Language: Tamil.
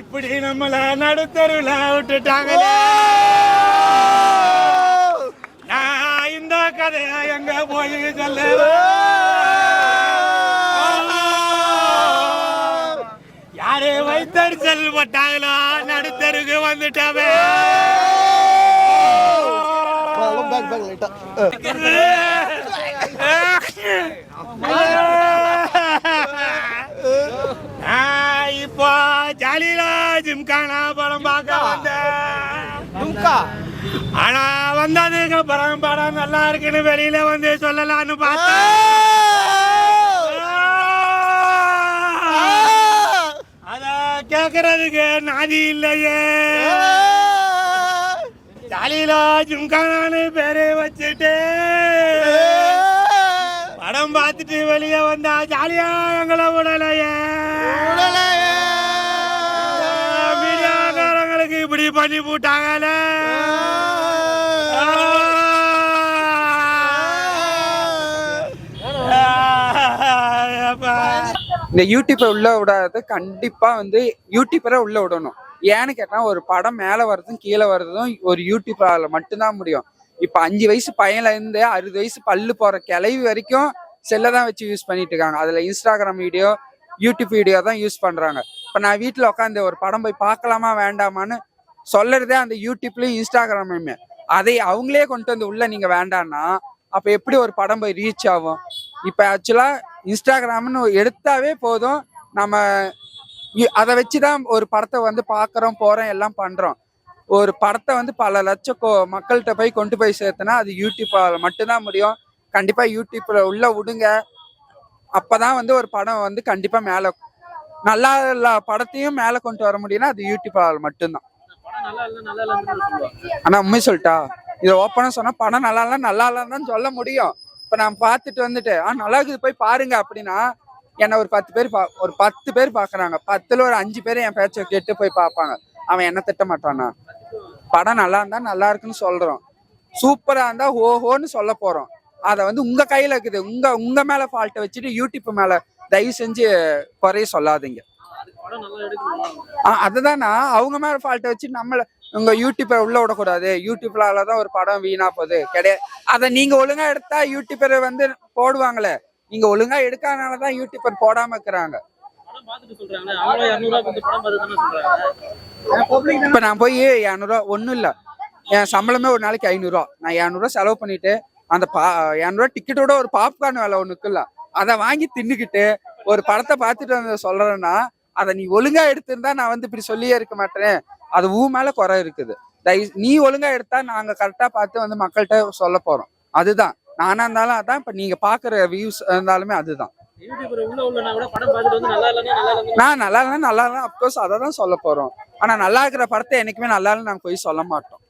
இப்படி நம்மள நடுத்தருல விட்டுட்டாங்களே! நான் இந்த கதையை எங்க போய் சொல்ல யாரு வைத்தறிச்சல் பட்டாங்களோ நடுத்தருக்கு வந்துட்டாவே பேக் பேக் லைட்டா நான் இப்போ ஜாலியில ஜிம்கானா படம் பார்க்க வந்தேன் ஆனா வந்ததுக்கு அப்புறம் படம் நல்லா இருக்குன்னு வெளியில வந்து சொல்லலாம்னு பார்த்தேன். அத கேக்குறதுக்கு நாதி இல்லையே. ஜாலியில ஜிம்கானான்னு பேரு வச்சுட்டு படம் பார்த்துட்டு வெளியே வந்தா ஜாலியா எங்களை விடலையே மீடியாக்காரங்களுக்கு பண்ணி போட்டாங்கல்ல. இந்த யூடியூப்பை உள்ள விடாத கண்டிப்பா வந்து யூடியூப்பரை உள்ள விடணும். ஏன்னு கேட்டா ஒரு படம் மேல வர்றதும் கீழே வர்றதும் ஒரு யூடியூப்பால மட்டும்தான் முடியும். இப்ப அஞ்சு வயசு பையன்ல இருந்து அறுபது வயசு பல்லு போற கிளவி வரைக்கும் செல்லை தான் வச்சு யூஸ் பண்ணிட்டு இருக்காங்க. அதுல இன்ஸ்டாகிராம் வீடியோ யூடியூப் வீடியோ தான் யூஸ் பண்றாங்க. இப்ப நான் வீட்டுல உட்காந்து ஒரு படம் போய் பார்க்கலாமா வேண்டாமான்னு சொல்லறதே அந்த யூடியூப்லயும் இன்ஸ்டாகிராமுமே அதை அவங்களே கொண்டு வந்து உள்ள நீங்க வேண்டாம்னா அப்ப எப்படி ஒரு படம் போய் ரீச் ஆகும்? இப்ப ஆக்சுவலா இன்ஸ்டாகிராம்னு எடுத்தாவே போதும். நம்ம அதை வச்சுதான் ஒரு படத்தை வந்து பாக்குறோம் போறோம் எல்லாம் பண்றோம். ஒரு படத்தை வந்து பல லட்சம் கோ- மக்கள்கிட்ட போய் கொண்டு போய் சேர்த்தனா அது யூடியூப்பால் மட்டும்தான் முடியும். கண்டிப்பா யூடியூப்ல உள்ள விடுங்க. அப்பதான் வந்து ஒரு படம் வந்து கண்டிப்பா மேல நல்லா படத்தையும் மேல கொண்டு வர முடியும்னா அது யூடியூப்பால் மட்டும்தான். ஆனா உண்மை சொல்லிட்டா? இதை ஓப்பனா சொன்னா படம் நல்லா இல்ல நல்லா இல்லைன்னு தான் சொல்ல முடியும். இப்ப நான் பார்த்துட்டு வந்துட்டு ஆ நல்லா இருக்குது போய் பாருங்க அப்படின்னா என்ன ஒரு பத்து பேர் பா ஒரு பத்து பேர் பாக்குறாங்க பத்துல ஒரு அஞ்சு பேர் என் பேச்சை கேட்டு போய் பார்ப்பாங்க. அவன் என்ன திட்ட மாட்டானா படம் நல்லா இருந்தா நல்லா இருக்குன்னு சொல்றோம். சூப்பரா இருந்தா ஓஹோன்னு சொல்ல போறோம். அதை வந்து உங்க கையில இருக்குது. உங்க உங்க மேல ஃபால்ட்டை வச்சுட்டு யூடியூப் மேல தயவு செஞ்சு குறைய சொல்லாதீங்க. அதுதானா? அவங்க மேல ஃபால்ட்டை வச்சு நம்மள உங்க யூடியூப்பை உள்ள விடக்கூடாது. யூடியூப்லால தான் ஒரு படம் வீணா போகுது. கிடையாது அதை நீங்க ஒழுங்கா எடுத்தா யூடியூபர் வந்து போடுவாங்களே. நீங்க ஒழுங்கா எடுக்காதனால தான் யூடியூபர் போடாம இருக்கிறாங்க. இப்ப நான் போய் இரநூறுவா ஒண்ணும் இல்ல. என் சம்பளமே ஒரு நாளைக்கு ஐநூறுரூவா நான் இரநூறுவா செலவு பண்ணிட்டு அந்த பா இரநூறுவா டிக்கெட்டோட ஒரு பாப்கார்ன் விலை ஒண்ணு இருக்குல்ல அதை வாங்கி தின்னுக்கிட்டு ஒரு படத்தை பார்த்துட்டு வந்து சொல்றேன்னா அதை நீ ஒழுங்கா எடுத்திருந்தா நான் வந்து இப்படி சொல்லியே இருக்க மாட்டேன். அது ஊ மேல குறை இருக்குது. தயவு நீ ஒழுங்கா எடுத்தா நாங்க கரெக்டா பார்த்து வந்து மக்கள்கிட்ட சொல்ல போறோம். அதுதான். நானா இருந்தாலும் அதான். இப்ப நீங்க பாக்குற வியூஸ் இருந்தாலுமே அதுதான். நான் நல்லா இல்லைன்னா நல்லா இல்லை அப்கோர்ஸ் அதை தான் சொல்ல போறோம். ஆனா நல்லா இருக்கிற படத்தை என்னைக்குமே நல்லா இல்லைன்னு நாங்க போய் சொல்ல மாட்டோம்.